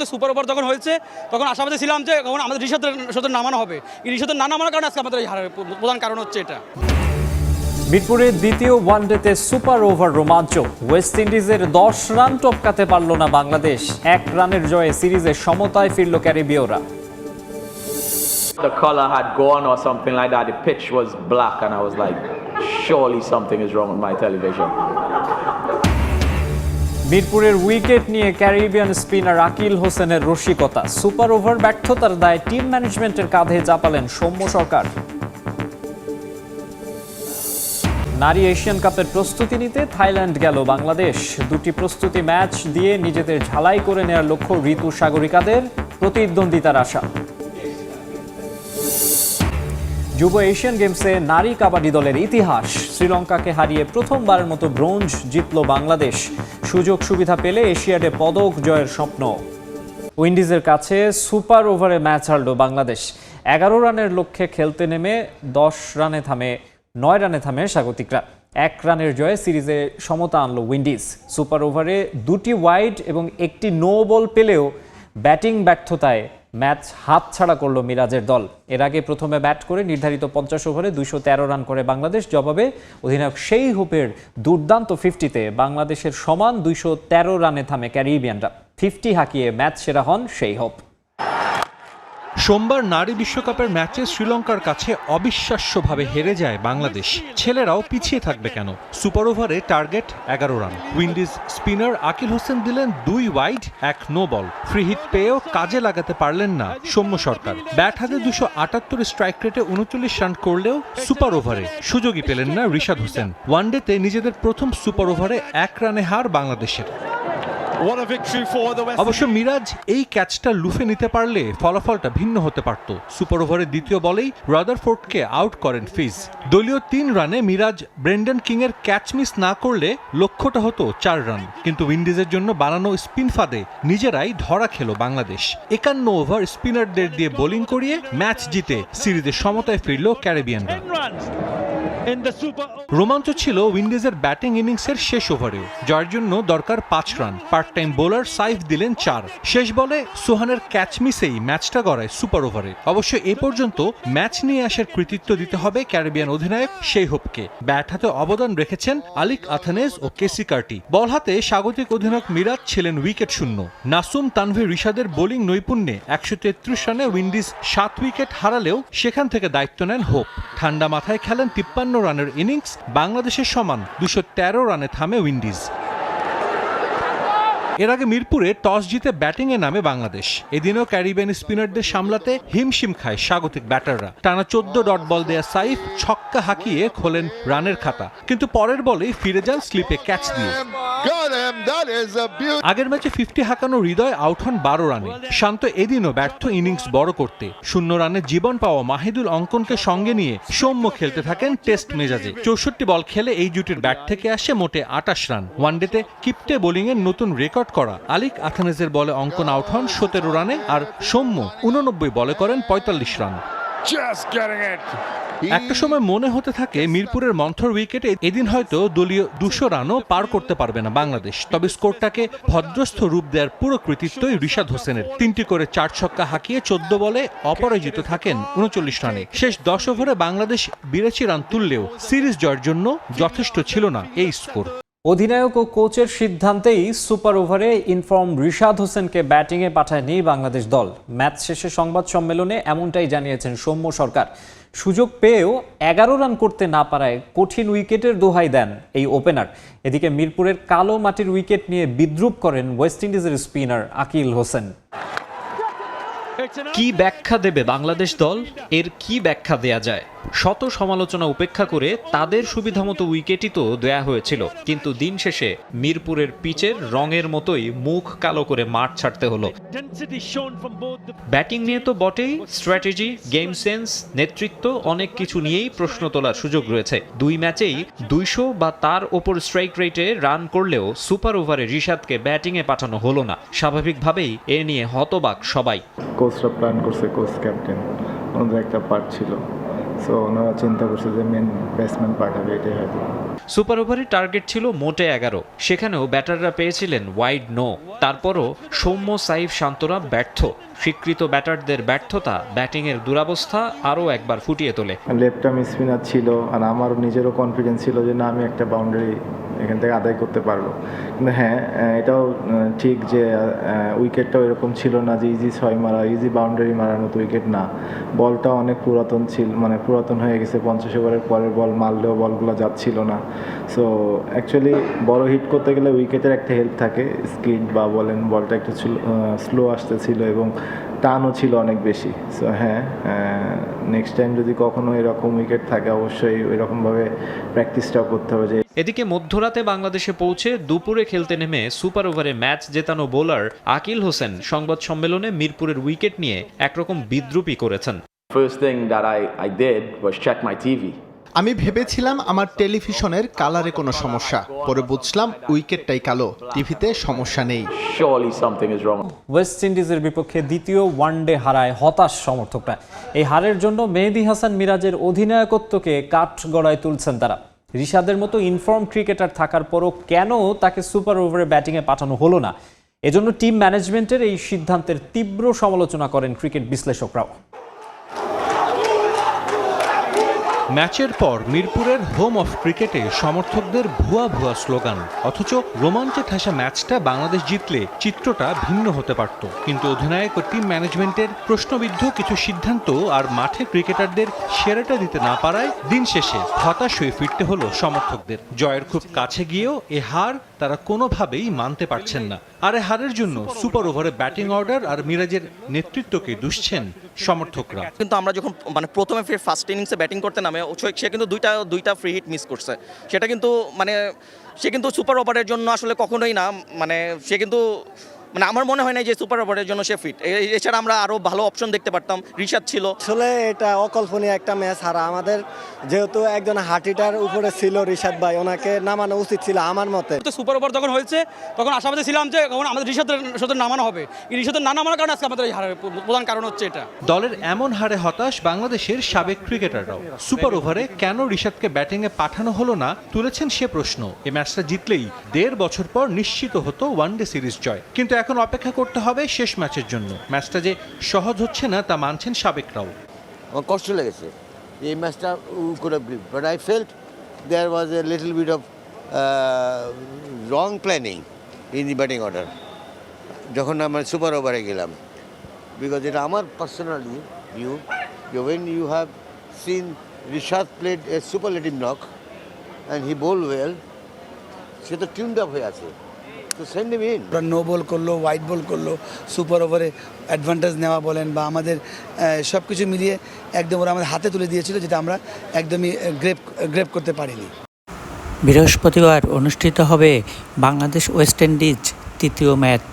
তো super over যখন হয়েছে তখন আশাবাদী ছিলাম যে তখন আমাদের রিসাদের সাথে নামানো হবে। এই রিসাদের না নামানোর কারণে আজকে আমাদের এই হারের প্রধান কারণ হচ্ছে এটা। মিরপুরের দ্বিতীয় ওয়ানডেতে সুপার ওভার রোমাঞ্চ। ওয়েস্ট ইন্ডিজের দশ রান টপকাতে পারল না বাংলাদেশ। এক রানের জয়ে সিরিজে সমতায় ফিরল ক্যারিবীয়রা। The color had gone or something like that. The pitch was black, and I was like, surely something is wrong with my television. মিরপুরের উইকেট নিয়ে ক্যারিবিয়ান স্পিনার আকিল হোসেনের রসিকতা। সুপার ওভার ব্যর্থতার দায় টিম ম্যানেজমেন্টের কাঁধে চাপালেন সৌম্য সরকার। নারী এশিয়ান কাপের প্রস্তুতি নিতে থাইল্যান্ড গেল বাংলাদেশ। দুটি প্রস্তুতি ম্যাচ দিয়ে নিজেদের ঝালাই করে নেওয়ার লক্ষ্য ঋতু সাগরিকাদের প্রতিদ্বন্দ্বিতার আশা। যুব এশিয়ান গেমসে নারী কাবাডি দলের ইতিহাস। শ্রীলঙ্কাকে হারিয়ে প্রথমবারের মতো ব্রোঞ্জ জিতল বাংলাদেশ। সুযোগ সুবিধা পেলে এশিয়াডে পদক জয়ের স্বপ্ন। উইন্ডিজের কাছে সুপার ওভারে ম্যাচ হারল বাংলাদেশ। এগারো রানের লক্ষ্যে খেলতে নেমে দশ রানে থামে, নয় রানে থামে স্বাগতিকরা। এক রানের জয়ে সিরিজে সমতা আনল উইন্ডিজ। সুপার ওভারে দুটি ওয়াইড এবং একটি নো বল পেলেও ব্যাটিং ব্যর্থতায় ম্যাচ হাতছাড়া করল মিরাজের দল। এর আগে প্রথমে ব্যাট করে নির্ধারিত পঞ্চাশ ওভারে তেরো রান করে বাংলাদেশ। জবাবে অধিনায়ক সেই হুপের দুর্দান্ত ফিফটিতে বাংলাদেশের সমান দুইশো তেরো রানে থামে ক্যারিবিয়ানরা। ফিফটি হাঁকিয়ে ম্যাচ সেরা হন সেই হোপ। সোমবার নারী বিশ্বকাপের ম্যাচে শ্রীলঙ্কার কাছে অবিশ্বাস্যভাবে হেরে যায় বাংলাদেশ। ছেলেরাও পিছিয়ে থাকবে কেন? সুপার ওভারে টার্গেট এগারো run. Windies spinner Akeal Hosein দিলেন দুই ওয়াইড, এক নো বল। ফ্রি হিট পেয়েও কাজে লাগাতে পারলেন না সৌম্য সরকার। ব্যাট হাতে দুশো আটাত্তর স্ট্রাইক রেটে উনচল্লিশ রান করলেও সুপার ওভারে সুযোগই পেলেন না রিশাদ হোসেন। ওয়ানডেতে নিজেদের প্রথম সুপার ওভারে এক রানে হার বাংলাদেশের। অবশ্য মিরাজ এই ক্যাচটা লুফে নিতে পারলে ফলাফলটা ভিন্ন হতে পারত। সুপার ওভারের দ্বিতীয় বলেই রাদারফোর্ডকে আউট করেন ফিজ দলীয় তিন রানে মিরাজ ব্রেন্ডন কিং এর ক্যাচ মিস না করলে লক্ষ্যটা হতো চার রান। কিন্তু উইন্ডিজের জন্য বানানো স্পিন ফাঁদে নিজেরাই ধরা খেল বাংলাদেশ। একান্ন ওভার স্পিনারদের দিয়ে বোলিং করিয়ে ম্যাচ জিতে সিরিজের সমতায় ফিরল ক্যারিবিয়ানরা রোমাঞ্চ ছিল উইন্ডিজের ব্যাটিং ইনিংসের শেষ ওভারেও যার জন্য দরকার পাঁচ run. Part time bowler Saif দিলেন চার। শেষ বলে সোহানের ক্যাচ মিসেই ম্যাচটা গড়ায় সুপার ওভারে। অবশ্য এ পর্যন্ত ম্যাচ নিয়ে আসার কৃতিত্ব দিতে হবে ক্যারিবিয়ান অধিনায়ক সেই হোপকে ব্যাট হাতে অবদান রেখেছেন আলিক আথানেজ ও কেসি কার্টি। বল হাতে স্বাগতিক অধিনায়ক মিরাজ ছিলেন উইকেট শূন্য। নাসুম তানভীর রিশাদের বোলিং নৈপুণ্যে একশো তেত্রিশ রানে উইন্ডিজ সাত উইকেট হারালেও সেখান থেকে দায়িত্ব নেন হোপ। ঠান্ডা মাথায় খেলেন তিপ্পান্ন রানের ইনিংস, বাংলাদেশের সমান দুশো রানে থামে উইন্ডিজ। এর আগে মিরপুরে টস জিতে ব্যাটিংয়ে নামে বাংলাদেশ। এদিনও ক্যারিবিয়ান স্পিনারদের সামলাতে হিমশিম খায় স্বাগতিক ব্যাটাররা। টানা চোদ্দ ডট বল দেয়া সাইফ ছক্কা হাঁকিয়ে খোলেন রানের খাতা। কিন্তু পরের বলেই ফিরে যান স্লিপে ক্যাচ দিয়ে। আগের ম্যাচে ফিফটি হাঁকানো হৃদয় আউট হন বারো রানে। শান্ত এদিনও ব্যর্থ ইনিংস বড় করতে। শূন্য রানে জীবন পাওয়া মাহিদুল অঙ্কনকে সঙ্গে নিয়ে সৌম্য খেলতে থাকেন টেস্ট মেজাজে। চৌষট্টি বল খেলে এই জুটির ব্যাট থেকে আসে মোটে আটাশ রান। ওয়ানডেতে কিপটে বোলিংয়ের নতুন রেকর্ড করা। আলিক আথানেজের বলে অঙ্কন আউট হন সতেরো রানে আর সৌম্য উননব্বই বলে করেন পঁয়তাল্লিশ রান। Just getting it. একটা সময় মনে হতে থাকে মিরপুরের মন্থর উইকেটে এদিন হয়তো দলীয় দুশো রানও পার করতে পারবে না বাংলাদেশ। তবে স্কোরটাকে ভদ্রস্থ রূপ দেওয়ার পুরো কৃতিত্বই রিশাদ হোসেনের। তিনটি করে চার ছক্কা হাঁকিয়ে চোদ্দ বলে অপরাজিত থাকেন উনচল্লিশ রানে। শেষ দশ ওভারে বাংলাদেশ বিরাশি রান তুললেও সিরিজ জয়ের জন্য যথেষ্ট ছিল না এই স্কোর। অধিনায়ক ও কোচের সিদ্ধান্তেই সুপার ওভারে ইনফর্ম রিশাদ হোসেনকে ব্যাটিংয়ে পাঠায়নি বাংলাদেশ দল। ম্যাচ শেষে সংবাদ সম্মেলনে এমনটাই জানিয়েছেন সৌম্য সরকার। সুযোগ পেয়েও এগারো রান করতে না পারায় কঠিন উইকেটের দোহাই দেন এই ওপেনার। এদিকে মিরপুরের কালো মাটির উইকেট নিয়ে বিদ্রুপ করেন ওয়েস্ট ইন্ডিজের স্পিনার আকিল হোসেন। কি ব্যাখ্যা দেবে বাংলাদেশ দল? এর কি ব্যাখ্যা দেয়া যায়? শত সমালোচনা উপেক্ষা করে তাদের সুবিধামতো উইকেটই তো দেয়া হয়েছিল। কিন্তু দিন শেষে মিরপুরের পিচের রঙের মতোই মুখ কালো করে মাঠ ছাড়তে হলো। ব্যাটিং নিয়ে তো বটেই স্ট্র্যাটেজি গেম সেন্স নেতৃত্ব অনেক কিছু নিয়েই প্রশ্ন তোলার সুযোগ রয়েছে। দুই ম্যাচেই দুইশো বা তার ওপর স্ট্রাইক রেটে রান করলেও সুপার ওভারে রিশাদকে ব্যাটিংয়ে পাঠানো হলো না। স্বাভাবিকভাবেই এ নিয়ে হতবাক সবাই। কোচরা প্ল্যান করছে কোচ ক্যাপ্টেন ওনাদের একটা পার্ট ছিল। সো ওনারা চিন্তা করছে যে মেন ব্যাটসম্যান পাঠাবে এটাই হয়তো। সুপার ওভারের টার্গেট ছিল মোটে এগারো। সেখানেও ব্যাটাররা পেয়েছিলেন ওয়াইড নো তারপরও সৌম্য সাইফ শান্তরা ব্যর্থ। স্বীকৃত ব্যাটারদের ব্যর্থতা ব্যাটিংয়ের দুরাবস্থা আরও একবার ফুটিয়ে তোলে। লেফট আর্ম স্পিনার ছিল আর আমারও নিজেরও কনফিডেন্স ছিল যে না আমি একটা বাউন্ডারি এখান থেকে আদায় করতে পারব। কিন্তু হ্যাঁ এটাও ঠিক যে উইকেটটাও এরকম ছিল না যে ইজি ছয় মারা ইজি বাউন্ডারি মারার মতো উইকেট না। বলটা অনেক পুরাতন ছিল মানে পুরাতন হয়ে গেছে, পঞ্চাশ ওভারের পরের বল মারলেও বলগুলো যাচ্ছিল না। সো অ্যাকচুয়ালি বড় হিট করতে গেলে উইকেটের একটা হেল্প থাকে স্কিড বা বলেন বলটা একটু স্লো আসতেছিল এবং টানও ছিল অনেক বেশি। সো হ্যাঁ নেক্সট টাইম যদি কখনো এরকম উইকেট থাকে, অবশ্যই ওই রকমভাবে প্র্যাকটিসটাও করতে হবে যে এদিকে মধ্যরাতে বাংলাদেশে পৌঁছে দুপুরে খেলতে নেমে সুপার ওভারে ম্যাচ জেতানো বোলার আকিল হোসেন সংবাদ সম্মেলনে মিরপুরের উইকেট নিয়ে একরকম বিদ্রুপই করেছেন। First thing that I, I did was check my TV. আমি ভেবেছিলাম আমার টেলিভিশনের কালারে কোনো সমস্যা পরে বুঝলাম উইকেটটাই কালো টিভিতে সমস্যা নেই। Surely something is wrong. West ইন্ডিজের বিপক্ষে দ্বিতীয় ওয়ানডে হারায় হতাশ সমর্থকরা। এই হারের জন্য মেহেদি হাসান মিরাজের অধিনায়কত্বকে কাঠ গড়ায় তুলছেন তারা। রিশাদের মতো ইনফর্ম ক্রিকেটার থাকার পরও কেন তাকে সুপার ওভারে ব্যাটিংয়ে পাঠানো হলো না? এজন্য টিম ম্যানেজমেন্টের এই সিদ্ধান্তের তীব্র সমালোচনা করেন ক্রিকেট বিশ্লেষকরাও। ম্যাচের পর মিরপুরের হোম অফ ক্রিকেটে সমর্থকদের ভুয়া ভুয়া স্লোগান। অথচ রোমাঞ্চে ঠাসা ম্যাচটা বাংলাদেশ জিতলে চিত্রটা ভিন্ন হতে পারত। কিন্তু অধিনায়ক ও টিম ম্যানেজমেন্টের প্রশ্নবিদ্ধ কিছু সিদ্ধান্ত আর মাঠে ক্রিকেটারদের সেরাটা দিতে না পারায় দিন শেষে হতাশ হয়ে ফিরতে হলো সমর্থকদের। জয়ের খুব কাছে গিয়েও এ হার তারা কোনোভাবেই মানতে পারছেন না। আর এ হারের জন্য সুপার ওভারে ব্যাটিং অর্ডার আর মিরাজের নেতৃত্বকে দুষছেন সমর্থকরা। কিন্তু আমরা যখন মানে প্রথমে ফির ফার্স্ট ইনিংসে ব্যাটিং করতে ও সে কিন্তু দুইটা দুইটা ফ্রি হিট মিস করছে। সেটা কিন্তু মানে সে কিন্তু সুপার ওভারের জন্য আসলে কখনোই না। মানে সে কিন্তু মানে আমার মনে হয় না যে সুপার ওভারের জন্য সে ফিট এছাড়া আমরা আরও ভালো অপশন দেখতে পারতাম। রিশাদ ছিল। আসলে এটা অকল্পনীয় একটা ম্যাচ হারা। আমাদের যেহেতু একজন হাটিটার উপরে ছিল রিশাদ ভাই ওনাকে নামানো উচিত ছিল আমার মতে। তো সুপার ওভার যখন হয়েছে তখন আশাবাদী ছিলাম যে তখন আমাদের রিশাদের সাথে নামানো হবে। এই রিশাদের না নামানোর কারণে আজকে আমাদের এই হারের প্রধান কারণ হচ্ছে এটা। দলের এমন হারে হতাশ বাংলাদেশের সাবেক ক্রিকেটাররাও সুপার ওভারে কেন ঋষাদকে ব্যাটিংয়ে পাঠানো হলো না তুলেছেন সে প্রশ্ন। এই ম্যাচটা জিতলেই দেড় বছর পর নিশ্চিত হতো ওয়ানডে সিরিজ জয়। কিন্তু এখন অপেক্ষা করতে হবে শেষ ম্যাচের জন্য। ম্যাচটা যে সহজ হচ্ছে না, তা মানছেন সাবেকরাও আমার কষ্ট লেগেছে। এই ম্যাচটা করে but I felt there was a little bit of wrong planning in the batting order যখন আমরা সুপার ওভারে গেলাম। বিকজ এটা আমার personally view when you have seen Rishad played a super superlative knock and he bowl well সে তো tuned up হয়ে আছে। ওরা নো বল করল হোয়াইট বল করল সুপার ওভারে অ্যাডভান্টেজ নেওয়া বলেন বা আমাদের সব কিছু মিলিয়ে একদম ওরা আমাদের হাতে তুলে দিয়েছিল যেটা আমরা একদমই গ্রেপ গ্রেপ করতে পারিনি। বৃহস্পতিবার অনুষ্ঠিত হবে বাংলাদেশ ওয়েস্ট ইন্ডিজ তৃতীয় ম্যাচ।